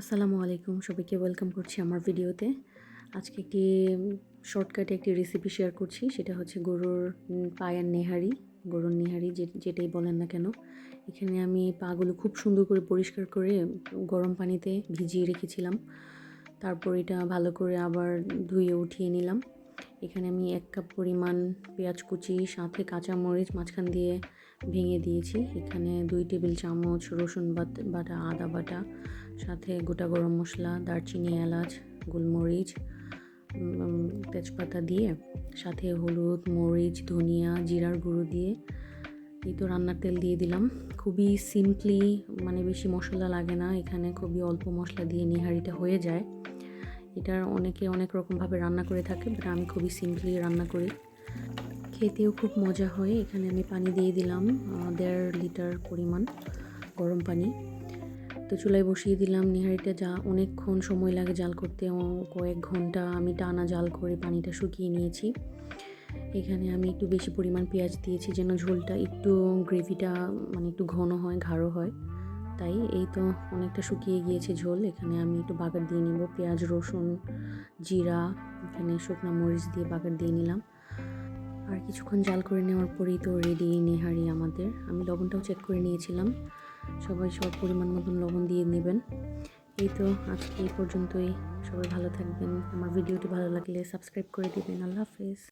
আসসালামু আলাইকুম, সবাইকে ওয়েলকাম করছি আমার ভিডিওতে আজকে একটি শর্টকাটে একটি রেসিপি শেয়ার করছি, সেটা হচ্ছে গরুর পায়ের নেহারি, গরুর নেহারি যে, যেটাই বলেন না কেন। এখানে আমি পাগুলো খুব সুন্দর করে পরিষ্কার করে গরম পানিতে ভিজিয়ে রেখেছিলাম। তারপর এটা ভালো করে আবার ধুয়ে উঠিয়ে নিলাম। এখানে আমি এক কাপ পরিমাণ পেঁয়াজ কুচি, সাথে কাঁচা মরিচ মাঝখান দিয়ে ভেঙে দিয়েছি। এখানে দুই টেবিল চামচ রসুন বাটা, আদা বাটা, সাথে গোটা গরম মশলা, দারচিনি, এলাচ, গোলমরিচ তেজপাতা দিয়ে, সাথে হলুদ, মরিচ, ধনিয়া, জিরার গুঁড়ো দিয়ে এই তো রান্নার তেল দিয়ে দিলাম। খুবই সিম্পলি মানে বেশি মশলা লাগে না, এখানে খুবই অল্প মশলা দিয়ে নিহারিটা হয়ে যায়। এটার অনেকে অনেক রকমভাবে রান্না করে থাকে বাট আমি খুবই সিম্পলি রান্না করি। খেতেও খুব মজা হয়, এখানে আমি পানি দিয়ে দিলাম দেড় লিটার পরিমাণ গরম পানি। তো চুলায় বসিয়ে দিলাম, নিহারিটা যা অনেকক্ষণ সময় লাগে জাল করতে কয়েক ঘণ্টা আমি টানা জাল করে পানিটা শুকিয়ে নিয়েছি। এখানে আমি একটু বেশি পরিমাণ পেঁয়াজ দিয়েছি যেন ঝোলটা একটু গ্রেভিটা মানে একটু ঘন হয়, গাঢ় হয়। তাই এই তো অনেকটা শুকিয়ে গিয়েছে ঝোল। এখানে আমি একটু বাগার দিয়ে নিব। পেঁয়াজ, রসুন, জিরা, এখানে শুকনো মরিচ দিয়ে বাগার দিয়ে নিলাম। আর কিছুক্ষণ জাল করে নেওয়ার পরেই তো রেডি নেহারি আমাদের। আমি লবণটাও চেক করে নিয়েছিলাম। সবাই সব পরিমাণ মতন লবণ দিয়ে নেবেন। এই তো আজকে এই পর্যন্তই। সবাই ভালো থাকবেন। আমার ভিডিওটি ভালো লাগলে সাবস্ক্রাইব করে দিবেন। আল্লাহ হাফেজ।